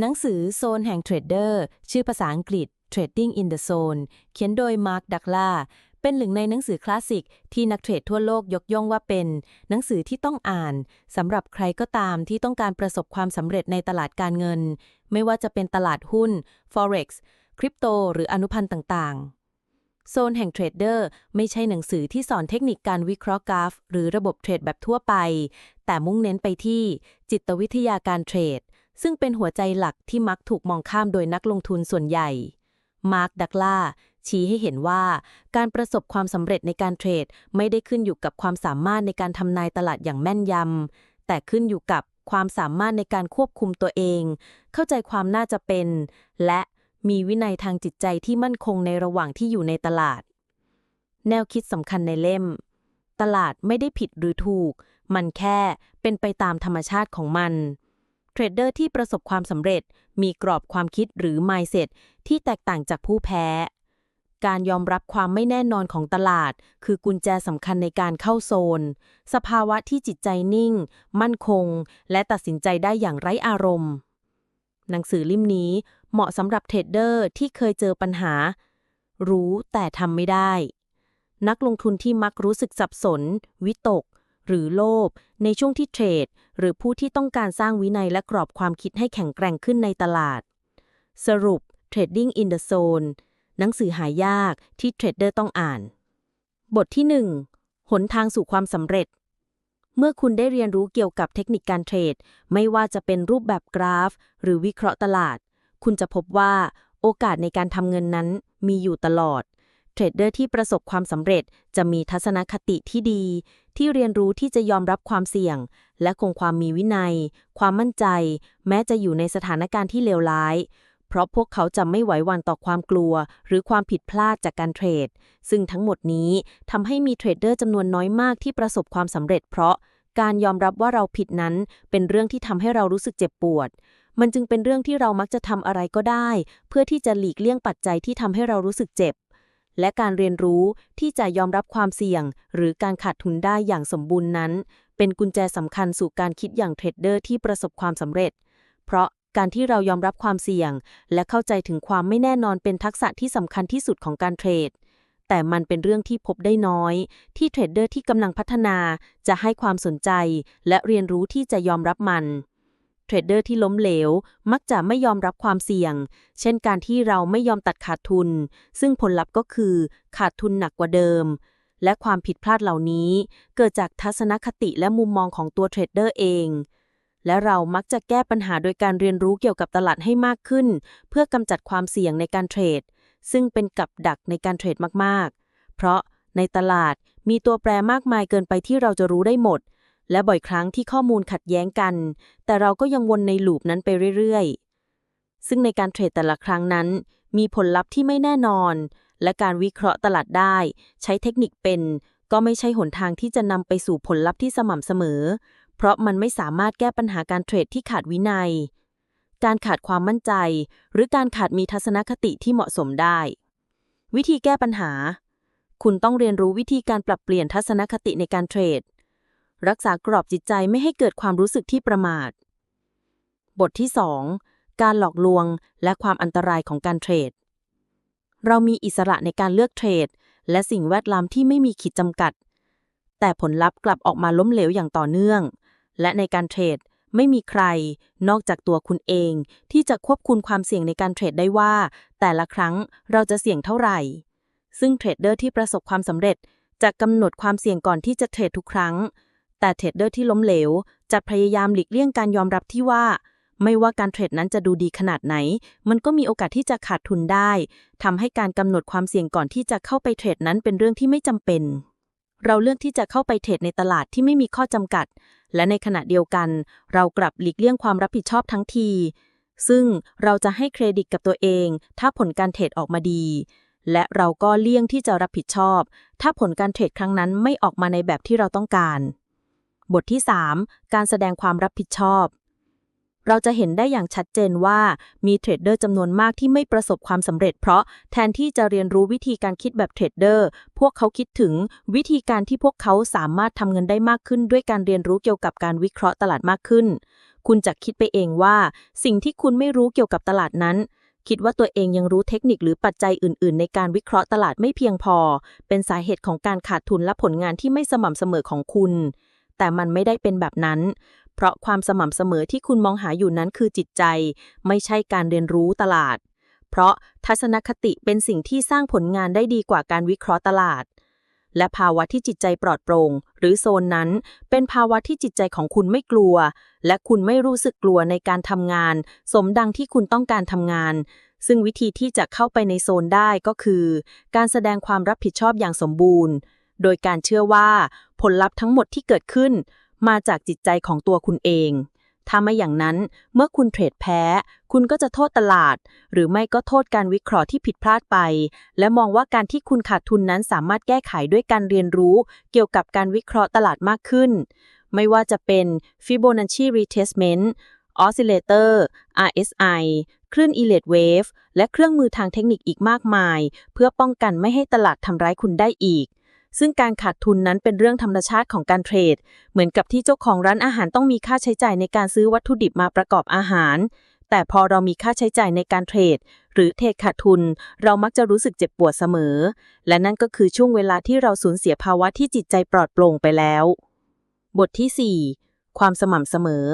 หนังสือโซนแห่งเทรดเดอร์ชื่อภาษาอังกฤษ Trading in the Zone เขียนโดยมาร์คดักลาเป็นหนึ่งในหนังสือคลาสสิกที่นักเทรดทั่วโลกยกย่องว่าเป็น หนังสือที่ต้องอ่านสำหรับใครก็ตามที่ต้องการประสบความสำเร็จในตลาดการเงิน ไม่ว่าจะเป็นตลาดหุ้น Forex คริปโต หรืออนุพันธ์ต่างๆ โซนแห่งเทรดเดอร์ไม่ใช่หนังสือที่สอนเทคนิคการวิเคราะห์กราฟ หรือระบบเทรดแบบทั่วไป แต่มุ่งเน้นไปที่จิตวิทยาการเทรด ซึ่งเป็นหัวใจหลักที่มักถูกมองข้ามโดยนักลงทุนส่วนใหญ่ มาร์คดักลาชี้ให้เห็นว่าการประสบความสำเร็จในการเทรด ไม่ได้ขึ้นอยู่กับความสามารถในการทำนายตลาดอย่างแม่นยำ แต่ขึ้นอยู่กับความสามารถในการควบคุมตัวเอง เข้าใจความน่าจะเป็น และมีวินัยทางจิตใจที่มั่นคงในระหว่างที่อยู่ในตลาด แนวคิดสำคัญในเล่ม ตลาดไม่ได้ผิดหรือถูก มันแค่เป็นไปตามธรรมชาติของมัน เทรดเดอร์ที่ประสบความสำเร็จ มีกรอบความคิดหรือ mindset ที่แตกต่างจากผู้แพ้ การยอมรับความไม่แน่นอนของตลาด คือกุญแจสำคัญในการเข้าโซน สภาวะที่จิตใจนิ่ง มั่นคง และตัดสินใจได้อย่างไร้อารมณ์ หนังสือเล่มนี้เหมาะสำหรับเทรดเดอร์ที่เคยเจอปัญหา รู้แต่ทำไม่ได้ นักลงทุนที่มักรู้สึกสับสน วิตก หรือโลภในช่วงที่เทรด หรือผู้ที่ต้องการสร้างวินัยและกรอบความคิดให้แข็งแกร่งขึ้นในตลาด สรุป Trading in the Zone หนังสือหายากที่เทรดเดอร์ต้องอ่าน บทที่ 1 หนทางสู่ความสำเร็จ เมื่อคุณได้เรียนรู้เกี่ยวกับเทคนิคการเทรด ไม่ว่าจะเป็นรูปแบบกราฟ หรือวิเคราะห์ตลาด คุณจะพบว่าโอกาสในการทำเงินนั้นมีอยู่ตลอด เทรดเดอร์ที่ประสบความสำเร็จจะมีทัศนคติที่ดี ที่เรียนรู้ที่จะยอมรับความเสี่ยง และคงความมีวินัย ความมั่นใจ แม้จะอยู่ในสถานการณ์ที่เลวร้าย เพราะพวกเขาจะไม่ไหวหวั่นต่อความกลัว หรือความผิดพลาดจากการเทรด ซึ่งทั้งหมดนี้ทำให้มีเทรดเดอร์จำนวนน้อยมากที่ประสบความสำเร็จ เพราะการยอมรับว่าเราผิดนั้น เป็นเรื่องที่ทำให้เรารู้สึกเจ็บปวดมันจึงเป็นเรื่องที่เรามักจะทำอะไรก็ได้ เพื่อที่จะหลีกเลี่ยงปัจจัยที่ทำให้เรารู้สึกเจ็บ และการเรียนรู้ที่จะยอมรับความเสี่ยง หรือการขาดทุนได้อย่างสมบูรณ์นั้น เป็นกุญแจสำคัญสู่การคิดอย่างเทรดเดอร์ที่ประสบความสำเร็จ เพราะการที่เรายอมรับความเสี่ยง และเข้าใจถึงความไม่แน่นอนเป็นทักษะที่สำคัญที่สุดของการเทรด แต่มันเป็นเรื่องที่พบได้น้อย ที่เทรดเดอร์ที่กำลังพัฒนาจะให้ความสนใจ และเรียนรู้ที่จะยอมรับมัน เทรดเดอร์ที่ล้มเหลว มักจะไม่ยอมรับความเสี่ยง เช่นการที่เราไม่ยอมตัดขาดทุน ซึ่งผลลัพธ์ก็คือขาดทุนหนักกว่าเดิม และความผิดพลาดเหล่านี้ เกิดจากทัศนคติและมุมมองของตัวเทรดเดอร์เอง และเรามักจะแก้ปัญหาโดยการเรียนรู้เกี่ยวกับตลาดให้มากขึ้น เพื่อกำจัดความเสี่ยงในการเทรด ซึ่งเป็นกับดักในการเทรดมากๆ เพราะในตลาดมีตัวแปรมากมายเกินไปที่เราจะรู้ได้หมด และบ่อยครั้งที่ข้อมูลขัดแย้งกัน แต่เราก็ยังวนในลูปนั้นไปเรื่อยๆ ซึ่งในการเทรดแต่ละครั้งนั้น มีผลลัพธ์ที่ไม่แน่นอน และการวิเคราะห์ตลาดได้ ใช้เทคนิคเป็น ก็ไม่ใช่หนทางที่จะนำไปสู่ผลลัพธ์ที่สม่ำเสมอ เพราะมันไม่สามารถแก้ปัญหาการเทรดที่ขาดวินัย การขาดความมั่นใจ หรือการขาดมีทัศนคติที่เหมาะสมได้ วิธีแก้ปัญหา คุณต้องเรียนรู้วิธีการปรับเปลี่ยนทัศนคติในการเทรด รักษากรอบจิตใจไม่ให้เกิดความรู้สึกที่ประมาท บทที่ 2 การหลอกลวงและความอันตรายของการเทรด เรามีอิสระในการเลือกเทรด และสิ่งแวดล้อมที่ไม่มีขีดจำกัด แต่ผลลัพธ์กลับออกมาล้มเหลวอย่างต่อเนื่อง และในการเทรดไม่มีใคร นอกจากตัวคุณเอง ที่จะควบคุมความเสี่ยงในการเทรดได้ว่า แต่ละครั้งเราจะเสี่ยงเท่าไหร่ ซึ่งเทรดเดอร์ที่ประสบความสำเร็จจะกำหนดความเสี่ยงก่อนที่จะเทรดทุกครั้ง แต่เทรดเดอร์ที่ล้มเหลว จะพยายามหลีกเลี่ยงการยอมรับที่ว่า ไม่ว่าการเทรดนั้นจะดูดีขนาดไหน มันก็มีโอกาสที่จะขาดทุนได้ทำให้การกำหนดความเสี่ยงก่อนที่จะเข้าไปเทรดนั้นเป็นเรื่องที่ไม่จำเป็น เราเลือกที่จะเข้าไปเทรดในตลาดที่ไม่มีข้อจำกัด และในขณะเดียวกัน เรากลับหลีกเลี่ยงความรับผิดชอบทั้งที ซึ่งเราจะให้เครดิตกับตัวเอง ถ้าผลการเทรดออกมาดีและเราก็เลี่ยงที่จะรับผิดชอบ ถ้าผลการเทรดครั้งนั้นไม่ออกมาในแบบที่เราต้องการ บทที่ 3 การแสดงความรับผิดชอบ เราจะเห็นได้อย่างชัดเจนว่ามีเทรดเดอร์จำนวนมากที่ไม่ประสบความสำเร็จ เพราะแทนที่จะเรียนรู้วิธีการคิดแบบเทรดเดอร์ พวกเขาคิดถึงวิธีการที่พวกเขาสามารถทำเงินได้มากขึ้น ด้วยการเรียนรู้เกี่ยวกับการวิเคราะห์ตลาดมากขึ้น คุณจะคิดไปเองว่า สิ่งที่คุณไม่รู้เกี่ยวกับตลาดนั้นคิดว่าตัวเองยังรู้เทคนิคหรือปัจจัยอื่น ๆ ในการวิเคราะห์ตลาดไม่เพียงพอ เป็นสาเหตุของการขาดทุนและผลงานที่ไม่สม่ำเสมอของคุณ แต่มันไม่ได้เป็นแบบนั้น เพราะความสม่ำเสมอที่คุณมองหาอยู่นั้นคือจิตใจ ไม่ใช่การเรียนรู้ตลาด เพราะทัศนคติเป็นสิ่งที่สร้างผลงานได้ดีกว่าการวิเคราะห์ตลาด และภาวะที่จิตใจปลอดโปร่งหรือโซนนั้น เป็นภาวะที่จิตใจของคุณไม่กลัว และคุณไม่รู้สึกกลัวในการทำงาน สมดังที่คุณต้องการทำงานซึ่งวิธีที่จะเข้าไปในโซนได้ก็คือ การแสดงความรับผิดชอบอย่างสมบูรณ์ โดยการเชื่อว่าผลลัพธ์ทั้งหมดที่เกิดขึ้น มาจากจิตใจของตัวคุณเอง ถ้าไม่อย่างนั้นเมื่อคุณเทรดแพ้ คุณก็จะโทษตลาด หรือไม่ก็โทษการวิเคราะห์ที่ผิดพลาดไป และมองว่าการที่คุณขาดทุนนั้นสามารถแก้ไขด้วยการเรียนรู้ เกี่ยวกับการวิเคราะห์ตลาดมากขึ้น ไม่ว่าจะเป็น Fibonacci Retracement Oscillator RSI คลื่น Elliott Wave และเครื่องมือทางเทคนิคอีกมากมาย เพื่อป้องกันไม่ให้ตลาดทำร้ายคุณได้อีก ซึ่งการขาดทุนนั้นเป็นเรื่องธรรมชาติของการเทรด เหมือนกับที่เจ้าของร้านอาหารต้องมีค่าใช้จ่ายในการซื้อวัตถุดิบมาประกอบอาหาร แต่พอเรามีค่าใช้จ่ายในการเทรด หรือเทรดขาดทุน เรามักจะรู้สึกเจ็บปวดเสมอ และนั่นก็คือช่วงเวลาที่เราสูญเสียภาวะที่จิตใจปลอดโปร่งไปแล้ว บทที่ 4 ความสม่ำเสมอ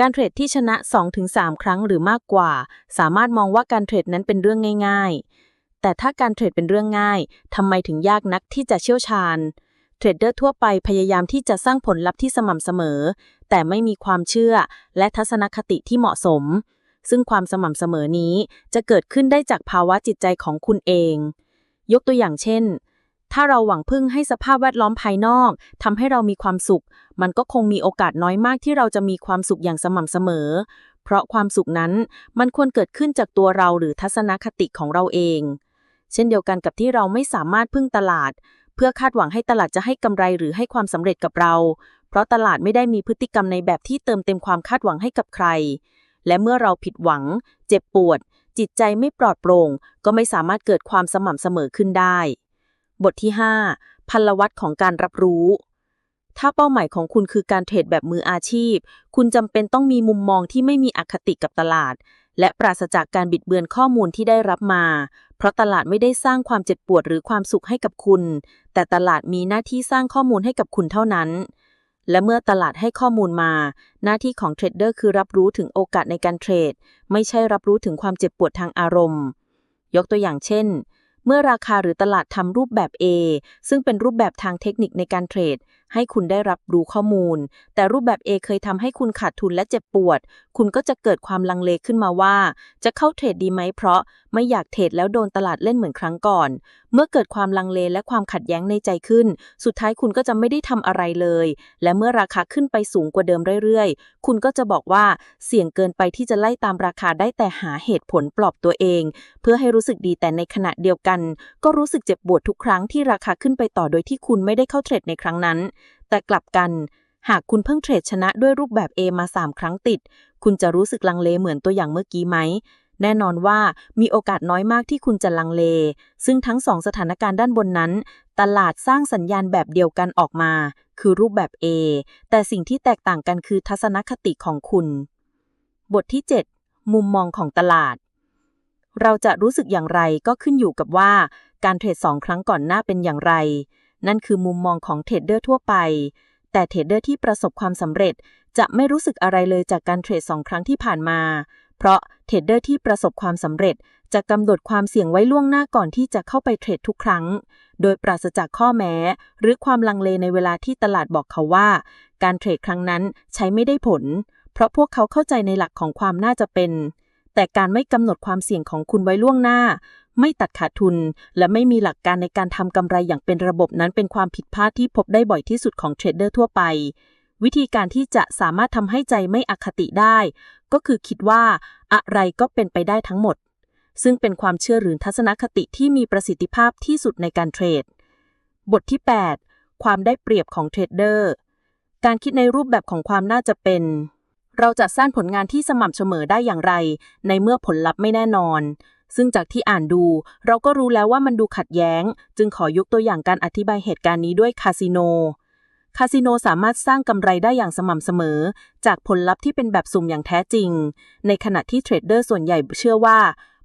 การเทรดที่ชนะ 2-3 ครั้งหรือมากกว่า สามารถมองว่าการเทรดนั้นเป็นเรื่องง่ายๆ แต่ถ้าการเทรดเป็นเรื่องง่ายทำไมถึงยากนักที่จะเชี่ยวชาญ เทรดเดอร์ทั่วไปพยายามที่จะสร้างผลลัพธ์ที่สม่ำเสมอ แต่ไม่มีความเชื่อและทัศนคติที่เหมาะสม ซึ่งความสม่ำเสมอนี้จะเกิดขึ้นได้จากภาวะจิตใจของคุณเอง ยกตัวอย่างเช่น ถ้าเราหวังพึ่งให้สภาพแวดล้อมภายนอกทำให้เรามีความสุข มันก็คงมีโอกาสน้อยมากที่เราจะมีความสุขอย่างสม่ำเสมอเพราะความสุขนั้นมันควรเกิดขึ้นจากตัวเราหรือทัศนคติของเราเอง เช่นเดียวกันกับที่เราไม่สามารถพึ่งตลาด เพื่อคาดหวังให้ตลาดจะให้กำไรหรือให้ความสำเร็จกับเรา เพราะตลาดไม่ได้มีพฤติกรรมในแบบที่เติมเต็มความคาดหวังให้กับใคร และเมื่อเราผิดหวัง เจ็บปวด จิตใจไม่ปลอดโปร่ง ก็ไม่สามารถเกิดความสม่ำเสมอขึ้นได้ บทที่ 5พลวัตของการรับรู้ถ้าเป้าหมายของคุณคือการเทรดแบบมืออาชีพ คุณจำเป็นต้องมีมุมมองที่ไม่มีอคติกับตลาด และปราศจากการบิดเบือนข้อมูลที่ได้รับมา เพราะตลาดไม่ได้สร้างความเจ็บปวดหรือความสุขให้กับคุณ แต่ตลาดมีหน้าที่สร้างข้อมูลให้กับคุณเท่านั้น และเมื่อตลาดให้ข้อมูลมา หน้าที่ของเทรดเดอร์คือรับรู้ถึงโอกาสในการเทรด ไม่ใช่รับรู้ถึงความเจ็บปวดทางอารมณ์ ยกตัวอย่างเช่นเมื่อราคาหรือตลาดทำรูปแบบ A ซึ่งเป็นรูปแบบทางเทคนิคในการเทรด ให้คุณได้รับรู้ข้อมูล แต่รูปแบบ A เคยทำให้คุณขาดทุนและเจ็บปวด คุณก็จะเกิดความลังเลขึ้นมาว่า จะเข้าเทรดดีไหมเพราะไม่อยากเทรดแล้วโดนตลาดเล่นเหมือนครั้งก่อน เมื่อเกิดความลังเลและความขัดแย้งในใจขึ้น สุดท้ายคุณก็จะไม่ได้ทำอะไรเลย และเมื่อราคาขึ้นไปสูงกว่าเดิมเรื่อยๆ คุณก็จะบอกว่าเสี่ยงเกินไปที่จะไล่ตามราคาได้แต่หาเหตุผลปลอบตัวเอง เพื่อให้รู้สึกดีแต่ในขณะเดียวกัน ก็รู้สึกเจ็บปวดทุกครั้งที่ราคาขึ้นไปต่อโดยที่คุณไม่ได้เข้าเทรดในครั้งนั้น แต่กลับกัน หากคุณเพิ่งเทรดชนะด้วยรูปแบบ A มา 3 ครั้งติด คุณจะรู้สึกลังเลเหมือนตัวอย่างเมื่อกี้ไหม แน่นอนว่ามีโอกาสน้อยมากที่คุณจะลังเล ซึ่งทั้งสองสถานการณ์ด้านบนนั้น ตลาดสร้างสัญญาณแบบเดียวกันออกมา คือรูปแบบ A แต่สิ่งที่แตกต่างกันคือทัศนคติของคุณ บทที่ 7 มุมมองของตลาด เราจะรู้สึกอย่างไรก็ขึ้นอยู่กับว่าการเทรดสองครั้งก่อนหน้าเป็นอย่างไร นั่นคือมุมมองของเทรดเดอร์ทั่วไป แต่เทรดเดอร์ที่ประสบความสำเร็จจะไม่รู้สึกอะไรเลยจากการเทรดสองครั้งที่ผ่านมา เพราะเทรดเดอร์ที่ประสบความสำเร็จจะกำหนดความเสี่ยงไว้ล่วงหน้าก่อนที่จะเข้าไปเทรดทุกครั้ง โดยปราศจากข้อแม้ หรือความลังเลในเวลาที่ตลาดบอกเขาว่า การเทรดครั้งนั้นใช้ไม่ได้ผล เพราะพวกเขาเข้าใจในหลักของความน่าจะเป็น แต่การไม่กำหนดความเสี่ยงของคุณไว้ล่วงหน้า ไม่ตัดขาดทุน และไม่มีหลักการในการทำกำไรอย่างเป็นระบบนั้นเป็นความผิดพลาดที่พบได้บ่อยที่สุดของเทรดเดอร์ทั่วไป วิธีการที่จะสามารถทำให้ใจไม่อคติได้ ก็คือคิดว่าอะไรก็เป็นไปได้ทั้งหมด ซึ่งเป็นความเชื่อหรือทัศนคติที่มีประสิทธิภาพที่สุดในการเทรด บทที่ 8 ความได้เปรียบของเทรดเดอร์ การคิดในรูปแบบของความน่าจะเป็นเราจะสร้างผลงานที่สม่ำเสมอได้อย่างไร ในเมื่อผลลัพธ์ไม่แน่นอน ซึ่งจากที่อ่านดู เราก็รู้แล้วว่ามันดูขัดแย้ง จึงขอยกตัวอย่างการอธิบายเหตุการณ์นี้ด้วยคาสิโน คาสิโนสามารถสร้างกำไรได้อย่างสม่ำเสมอ จากผลลัพธ์ที่เป็นแบบสุ่มอย่างแท้จริง ในขณะที่เทรดเดอร์ส่วนใหญ่เชื่อว่า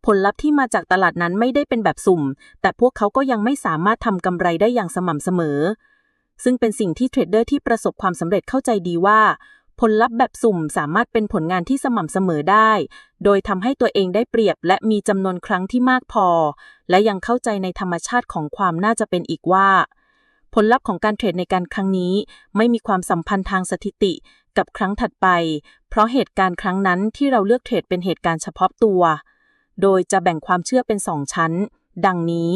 ผลลัพธ์ที่มาจากตลาดนั้นไม่ได้เป็นแบบสุ่ม แต่พวกเขาก็ยังไม่สามารถทำกำไรได้อย่างสม่ำเสมอ ซึ่งเป็นสิ่งที่เทรดเดอร์ที่ประสบความสำเร็จเข้าใจดีว่า ผลลัพธ์แบบสุ่มสามารถเป็นผลงานที่สม่ำเสมอได้ โดยทำให้ตัวเองได้เปรียบ และมีจำนวนครั้งที่มากพอ และยังเข้าใจในธรรมชาติของความน่าจะเป็นอีกว่า ผลลัพธ์ของการเทรดในการครั้งนี้ ไม่มีความสัมพันธ์ทางสถิติ กับครั้งถัดไป เพราะเหตุการณ์ครั้งนั้นที่เราเลือกเทรดเป็นเหตุการณ์เฉพาะตัว โดยจะแบ่งความเชื่อเป็น2ชั้น ดังนี้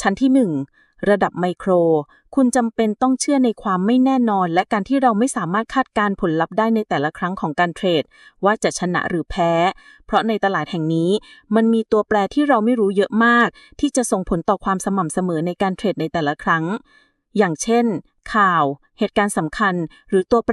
ชั้นที่ 1 ระดับไมโคร คุณจำเป็นต้องเชื่อในความไม่แน่นอน และการที่เราไม่สามารถคาดการณ์ผลลัพธ์ได้ในแต่ละครั้งของการเทรด ว่าจะชนะหรือแพ้ เพราะในตลาดแห่งนี้ มันมีตัวแปรที่เราไม่รู้เยอะมาก ที่จะส่งผลต่อความสม่ำเสมอในการเทรดในแต่ละครั้ง อย่างเช่น ข่าว เหตุการณ์สำคัญ หรือตัวแปร